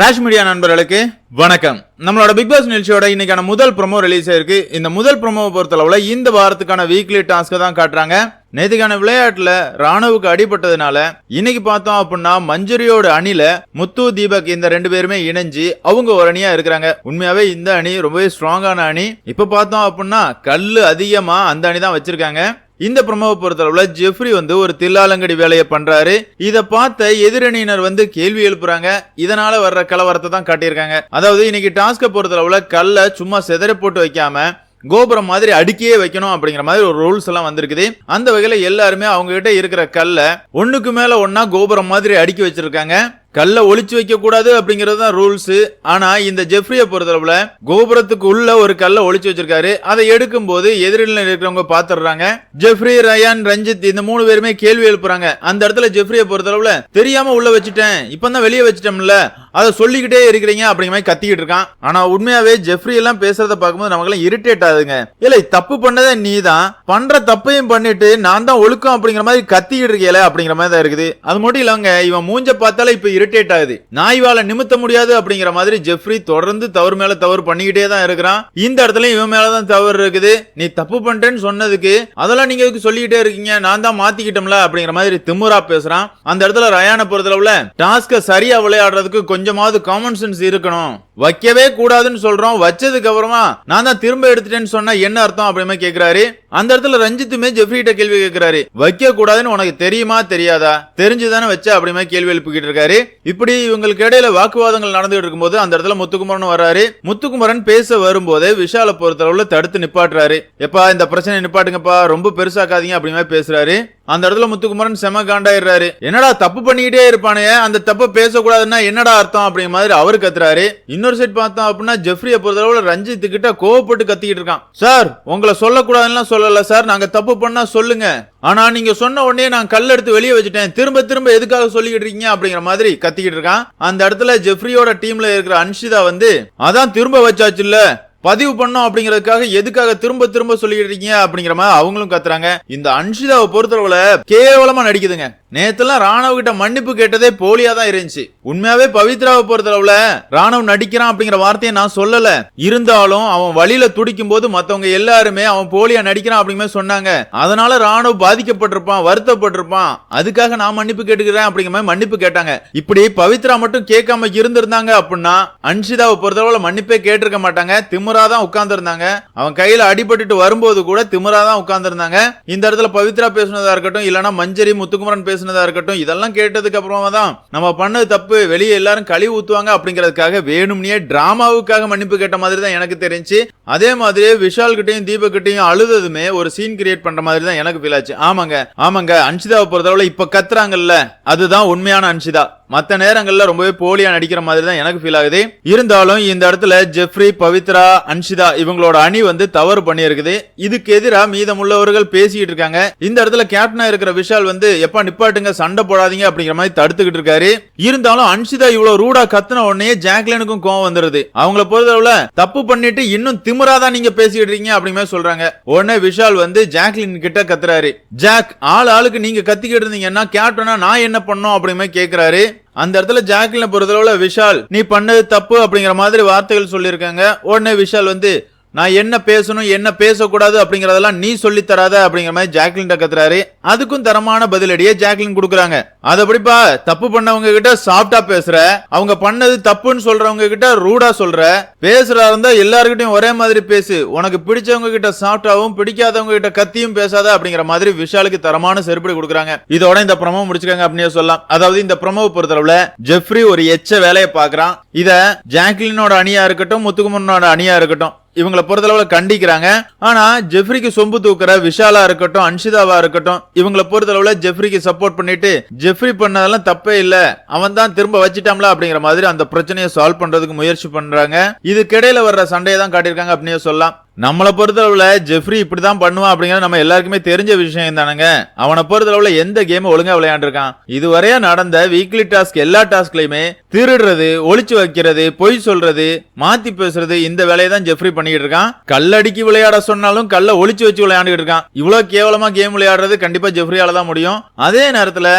Rash media நண்பர்களுக்கு வணக்கம். நம்மளோட பிக் பாஸ் நிகழ்ச்சியோட இன்னைக்கான முதல் ப்ரோமோ ரிலீஸ் ஆயிருக்கு இந்த முதல் ப்ரொமோவை பொறுத்தளவுல இந்த வாரத்துக்கான வீக்லி டாஸ்க்கை தான் காட்டுறாங்க. நேத்துக்கான விளையாட்டுல ராணுவுக்கு அடிபட்டதுனால இன்னைக்கு பார்த்தோம் அப்படின்னா மஞ்சுரியோட அணில முத்து தீபக் இந்த ரெண்டு பேருமே இணைஞ்சு அவங்க ஒரு அணியா இருக்கிறாங்க. உண்மையாவே இந்த அணி ரொம்பவே ஸ்ட்ராங்கான அணி. இப்ப பார்த்தோம் அப்படின்னா கல் அதிகமா அந்த அணி தான் வச்சிருக்காங்க. இந்த ப்ரமோவை பொறுத்தளவுல ஜெஃப்ரி வந்து ஒரு தில்லாலங்கடி வேலையை பண்றாரு. இதை பார்த்த எதிரணியினர் வந்து கேள்வி எழுப்புறாங்க. இதனால வர்ற கலவரத்தை தான் காட்டியிருக்காங்க. அதாவது இன்னைக்கு டாஸ்கை பொறுத்தளவுல கல்லை சும்மா செதற போட்டு வைக்காம கோபுரம் மாதிரி அடுக்கியே வைக்கணும் அப்படிங்கிற மாதிரி ஒரு ரூல்ஸ் எல்லாம் வந்திருக்குது. அந்த வகையில எல்லாருமே அவங்க கிட்ட இருக்கிற கல்ல ஒண்ணுக்கு மேல ஒன்னா கோபுரம் மாதிரி அடுக்கி வச்சிருக்காங்க. கல்லை ஒழிச்சு வைக்க கூடாது அப்படிங்கிறது தான் ரூல்ஸ் ஆனா இந்த ஜெஃப்ரியை பொறுத்தளவுல கோபுரத்துக்கு உள்ள ஒரு கல்லை ஒழிச்சு வச்சிருக்காரு. அதை எடுக்கும் போது எதிரில் இருக்கிறவங்க பாத்துறாங்க ஜெஃப்ரி ரயான் ரஞ்சித் இந்த மூணு பேருமே கேள்வி எழுப்புறாங்க. அந்த இடத்துல ஜெஃப்ரியை பொறுத்தளவுல தெரியாம உள்ள வச்சுட்டேன். இப்பதான் வெளியே வச்சுட்டோம்ல அதை சொல்லிக்கிட்டே இருக்கிறீங்க அப்படிங்கிற மாதிரி கத்திக்கிட்டு இருக்கான். ஆனா உண்மையாவே ஜெஃப்ரி எல்லாம் பேசுறத பார்க்கும்போது நமக்கு இரிட்டேட் ஆகுதுங்க. இல்ல தப்பு பண்ணதே நீ தான் பண்ற தப்பையும் பண்ணிட்டு நான் தான் ஒழுக்கம் அப்படிங்கிற மாதிரி கத்திக்கிட்டு இருக்கேல அப்படிங்கிற மாதிரி தான் இருக்குது. அது மட்டும் இல்லங்க இவன் மூஞ்ச பார்த்தாலே இப்ப இரிட்டேட் ஆகுது. நாய்வால நிமித்த முடியாது அப்படிங்கிற மாதிரி ஜெஃப்ரி தொடர்ந்து தவறு மேல தவறு பண்ணிக்கிட்டே தான் இருக்கிறான். இந்த இடத்துல இவன் மேலதான் தவறு இருக்குது. நீ தப்பு பண்றேன்னு சொன்னதுக்கு அதெல்லாம் நீங்க எதுக்கு சொல்லிக்கிட்டே இருக்கீங்க? நான் தான் மாத்திக்கிட்டோம்ல அப்படிங்கிற மாதிரி திமுரா பேசுறான். அந்த இடத்துல ரயான பொறுத்தளவுல டாஸ்க சரியா விளையாடுறதுக்கு கொஞ்சமாவது காமன் சென்ஸ் இருக்கணும். வைக்கவே கூடாதுன்னு சொல்றோம். வச்சதுக்கு அப்புறமா நான் தான் திரும்ப எடுத்துட்டேன்னு சொன்னா என்ன அர்த்தம் அப்படிமே கேக்குறாரு? அந்த இடத்துல ரஞ்சித்துமே ஜெஃப்ரிட்ட கேள்வி கேக்குறாரு. வைக்க கூடாதுன்னு உனக்கு தெரியுமா தெரியாதா? தெரிஞ்சுதானே வச்ச அப்படிமே கேள்வி எழுப்பிக்கிட்டு இருக்காரு. இப்படி இவங்களுக்கு இடையில வாக்குவாதங்கள் நடந்துகிட்டு இருக்கும்போது அந்த இடத்துல முத்துக்குமரன் வர்றாரு. முத்துக்குமரன் பேச வரும்போது விஷால பொறுத்தளவுல தடுத்து நிப்பாட்டுறாரு. எப்பா இந்த பிரச்சனை நிப்பாட்டுங்கப்பா. ரொம்ப பெருசாக்காதீங்க அப்படிமே பேசுறாரு. அந்த இடத்துல முத்துக்குமரன் செம காண்டாயிடுறாரு. என்னடா தப்பு பண்ணிக்கிட்டே இருப்பானே? அந்த தப்பு பேசக்கூடாதுன்னா என்னடா அர்த்தம் அப்படிங்கிற மாதிரி அவரு கத்துறாரு. இன்னொரு சைட் பார்த்தோம் அப்படின்னா ஜெஃப்ரியை பொறுத்தளவுல ரஞ்சித் கிட்ட கோவப்பட்டு கத்திக்கிட்டு இருக்கான். சார் உங்களை சொல்லக்கூடாதுன்னு சொல்லல சார். நாங்க தப்பு பண்ணா சொல்லுங்க. ஆனா நீங்க சொன்ன உடனே நான் கல் எடுத்து வெளியே வச்சுட்டேன். திரும்ப திரும்ப எதுக்காக சொல்லிக்கிட்டு இருக்கீங்க? அப்படிங்கிற மாதிரி கத்திக்கிட்டு இருக்கான். அந்த இடத்துல ஜெஃப்ரியோட டீம்ல இருக்கிற அன்ஷிதா வந்து அதான் திரும்ப வச்சாச்சு இல்ல பதிவு பண்ணோம் அப்படிங்கறதுக்காக எதுக்காக திரும்ப திரும்ப சொல்லிட்டு இருக்கீங்க அப்படிங்கிற மாதிரி அவங்களும் கத்துறாங்க. இந்த அன்ஷிதாவை பொறுத்தளவுல கேவலமா நடிக்குதுங்க. நேத்துலாம் ராணவ கிட்ட மன்னிப்பு கேட்டதே போலியா தான் இருந்துச்சு. உண்மையாவே பவித்ராவை பொறுத்தளவுல ராணவ் நடிக்கிறான் அப்படிங்கிற வார்த்தையை நான் சொல்லல. இருந்தாலும் அவன் வழியில துடிக்கும் போது மத்தவங்க எல்லாருமே அவன் போலியா நடிக்கிறான் அப்படிங்கிற மாதிரி சொன்னாங்க. அதனால ராணவ் பாதிக்கப்பட்டிருப்பான் வருத்தப்பட்டிருப்பான். அதுக்காக நான் மன்னிப்பு கேட்டுக்கிறேன் அப்படிங்கிற மாதிரி மன்னிப்பு கேட்டாங்க. இப்படி பவித்ரா மட்டும் கேட்காம இருந்திருந்தாங்க அப்படின்னா அன்ஷிதாவை பொறுத்தளவுல மன்னிப்பே கேட்டிருக்க மாட்டாங்க. திமுறா தான் உட்கார்ந்துருந்தாங்க. அவன் கையில அடிபட்டுட்டு வரும்போது கூட திமுறா தான் உட்கார்ந்துருந்தாங்க. இந்த இடத்துல பவித்ரா பேசுனதா இருக்கட்டும் இல்லனா மஞ்சரி முத்துக்குமரன் பேசுனதா இருக்கட்டும் இதெல்லாம் கேட்டதுக்கு அப்புறமா தான் நம்ம பண்ணது தப்பு வெளியே எல்லாரும் கழிவு ஊத்துவாங்க அப்படிங்கிறதுக்காக வேணும்னே டிராமாவுக்காக மன்னிப்பு கேட்ட மாதிரி தான் எனக்கு தெரிஞ்சு அதே மாதிரி விஷால் கிட்டையும் தீபக் கிட்டையும் அழுததுமே ஒரு சீன் கிரியேட் பண்ற மாதிரி தான் எனக்கு ஃபீல் ஆச்சு. ஆமாங்க ஆமாங்க. அன்ஷிதாவை பொறுத்தளவுல இப்ப கத்துறாங்கல்ல. அதுதான் உண்மையான அன்ஷிதா. மற்ற நேரங்கள்ல ரொம்பவே போலியா நடிக்கிற மாதிரி தான் எனக்கு ஃபீல் ஆகுது. இருந்தாலும் இந்த இடத்துல ஜெஃப்ரி பவித்ரா அன்ஷிதா இவங்களோட அணி வந்து தவறு பண்ணியிருக்குது. இதுக்கு எதிராக மீதமுள்ளவர்கள் பேசிக்கிட்டு இருக்காங்க. இந்த இடத்துல கேப்டனா இருக்கிற விஷால் வந்து எப்ப நிப்பாட்டுங்க சண்டை போடாதீங்க அப்படிங்கிற மாதிரி தடுத்துக்கிட்டு இருக்காரு. இருந்தாலும் அன்ஷிதா இவ்வளவு ரூடா கத்துன உடனே ஜாக்லினுக்கும் கோவம் வந்துருது. அவங்கள பொறுத்தளவுல தப்பு பண்ணிட்டு இன்னும் திமிராதான் நீங்க பேசிடுறீங்க இருக்கீங்க சொல்றாங்க. உடனே விஷால் வந்து ஜாக்லின் கிட்ட கத்துறாரு. ஜாக் ஆள் ஆளுக்கு நீங்க கத்திக்கிட்டு இருந்தீங்கன்னா கேப்டனா நான் என்ன பண்ணோம் அப்படிமே கேக்குறாரு. அந்த இடத்துல ஜாக்லின பொறுத்தளவுல விஷால் நீ பண்ணது தப்பு அப்படிங்கிற மாதிரி வார்த்தைகள் சொல்லியிருக்காங்க. உடனே விஷால் வந்து நான் என்ன பேசணும் என்ன பேசக்கூடாது அப்படிங்கறதெல்லாம் நீ சொல்லி தராத அப்படிங்கிற மாதிரி ஜாக்லின் கத்துறாரு. அதுக்கும் தரமான பதிலடியே ஜாக்லின் கொடுக்குறாங்க. அதப்படிப்பா தப்பு பண்ணவங்க கிட்ட சாஃப்டா பேசுற? அவங்க பண்ணது தப்புன்னு சொல்றவங்க கிட்ட ரூடா சொல்ற? பேசுறா இருந்தா எல்லாருக்கிட்டையும் ஒரே மாதிரி பேசு. உனக்கு பிடிச்சவங்க கிட்ட சாஃப்டாவும் பிடிக்காதவங்க கிட்ட கத்தியும் பேசாத அப்படிங்கிற மாதிரி விஷாலுக்கு தரமான செருப்படி கொடுக்குறாங்க. இதோட இந்த பிரமோ முடிச்சுக்காங்க அப்படின்னு சொல்லலாம். அதாவது இந்த பிரமோவை பொறுத்தளவுல ஜெஃப்ரி ஒரு எச்ச வேலையை பாக்குறான் இத ஜாக்லினோட அணியா இருக்கட்டும் முத்துக்குமரனோட அணியா இருக்கட்டும். இவங்களை பொறுத்தளவுல கண்டிக்கிறாங்க. ஆனா ஜெஃப்ரிக்கு சொம்பு தூக்குற விஷாலா இருக்கட்டும் அன்ஷிதாவா இருக்கட்டும் இவங்களை பொறுத்தளவுல ஜெஃப்ரிக்கு சப்போர்ட் பண்ணிட்டு ஜெஃப்ரி பண்ணதெல்லாம் தப்பே இல்ல. அவன் தான் திரும்ப வச்சிட்டாம்ல அப்படிங்கிற மாதிரி அந்த பிரச்சனையை சால்வ் பண்றதுக்கு முயற்சி பண்றாங்க. இதுக்கிடையில வர்ற சண்டையை தான் காட்டியிருக்காங்க அப்படின்னு சொல்லலாம். நம்மளை பொறுத்தளவில் ஜெஃப்ரி இப்படி தான் பண்ணுவான் அப்படிங்கிறது நம்ம எல்லாருக்குமே தெரிஞ்ச விஷயம் தானுங்க. அவனை பொறுத்தளவில் எந்த கேம் ஒழுங்காக விளையாண்டுருக்கான்? இதுவரையா நடந்த வீக்லி டாஸ்க் எல்லா டாஸ்க்லையுமே திருடுறது ஒழிச்சு வைக்கிறது பொய் சொல்றது மாத்தி பேசுறது இந்த வேலையை தான் ஜெஃப்ரி பண்ணிக்கிட்டு இருக்கான். கல்லடிக்கு விளையாட சொன்னாலும் கல்ல ஒழிச்சு வச்சு விளையாண்டுக்கிட்டு இருக்கான். இவ்வளவு கேவலமா கேம் விளையாடுறது கண்டிப்பா ஜெஃப்ரியால தான் முடியும். அதே நேரத்தில்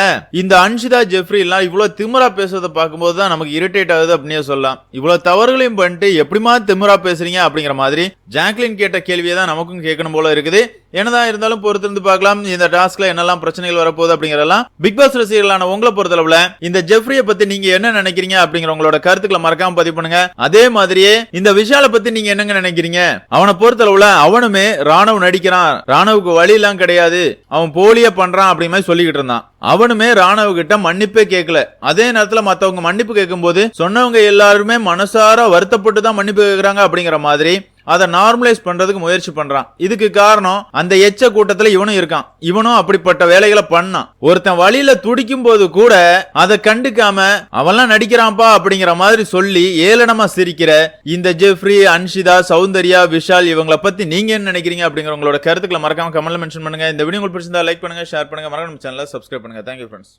இந்த அன்ஷிதா ஜெஃப்ரி எல்லாம் இவ்வளவு திமிரா பேசுறதை பார்க்கும்போது தான் நமக்கு இரிட்டேட் ஆகுது அப்படின்னே சொல்லலாம். இவ்வளவு தவறுகளையும் பண்ணிட்டு எப்படிமா திமிரா பேசுறீங்க அப்படிங்கிற மாதிரி ஜாக்லின் கேட்ட கேள்வியை தான் நமக்கும் கேட்கணும் போல இருக்குது. என்னதான் இருந்தாலும் பொறுத்திருந்து பார்க்கலாம். இந்த டாஸ்க்ல என்னெல்லாம் பிரச்சனைகள் வரப்போகுது அப்படிங்கறதெல்லாம் பிக் பாஸ் ரசிகர்களான உங்களை பொறுத்தளவுல இந்த ஜெஃப்ரிய பத்தி நீங்க என்ன நினைக்கிறீங்க அப்படிங்கிற உங்களோட கருத்துக்களை மறக்காம பதிவு பண்ணுங்க. அதே மாதிரியே இந்த விஷால பத்தி நீங்க என்னங்க நினைக்கிறீங்க? அவனை பொறுத்தளவுல அவனுமே ராணுவ நடிக்கிறான். ராணுவுக்கு வழி எல்லாம் கிடையாது. அவன் போலியா பண்றான் அப்படிங்கிற மாதிரி சொல்லிக்கிட்டு இருந்தான். அவனுமே ராணுவ கிட்ட மன்னிப்பே கேட்கல. அதே நேரத்துல மத்தவங்க மன்னிப்பு கேட்கும் போது சொன்னவங்க எல்லாருமே மனசார வருத்தப்பட்டு தான் மன்னிப்பு கேட்கறாங்க அப்படிங்கிற மாதிரி அதை நார்மலைஸ் பண்றதுக்கு முயற்சி பண்றான். இதுக்கு காரணம் அந்த எச்ச கூட்டத்துல இவனும் இருக்கான். இவனும் அப்படிப்பட்ட வேலைகளை பண்ணான். ஒருத்தன் வழியில துடிக்கும் போது கூட அதை கண்டுக்காம அவன்லாம் நடிக்கிறான்ப்பா அப்படிங்கிற மாதிரி சொல்லி ஏளனமா சிரிக்கிற இந்த ஜெஃப்ரி அன்ஷிதா சௌந்தர்யா விஷால் இவங்களை பத்தி நீங்க என்ன நினைக்கிறீங்க அப்படிங்கிற உங்களோட கருத்துக்களை மறக்காம கமெண்ட்ல மென்ஷன் பண்ணுங்க. இந்த வீடியோ உங்களுக்கு பிடிச்சிருந்தா லைக் பண்ணுங்க ஷேர் பண்ணுங்க. மறக்காம சேனலை சப்ஸ்கிரைப் பண்ணுங்க. Thank you friends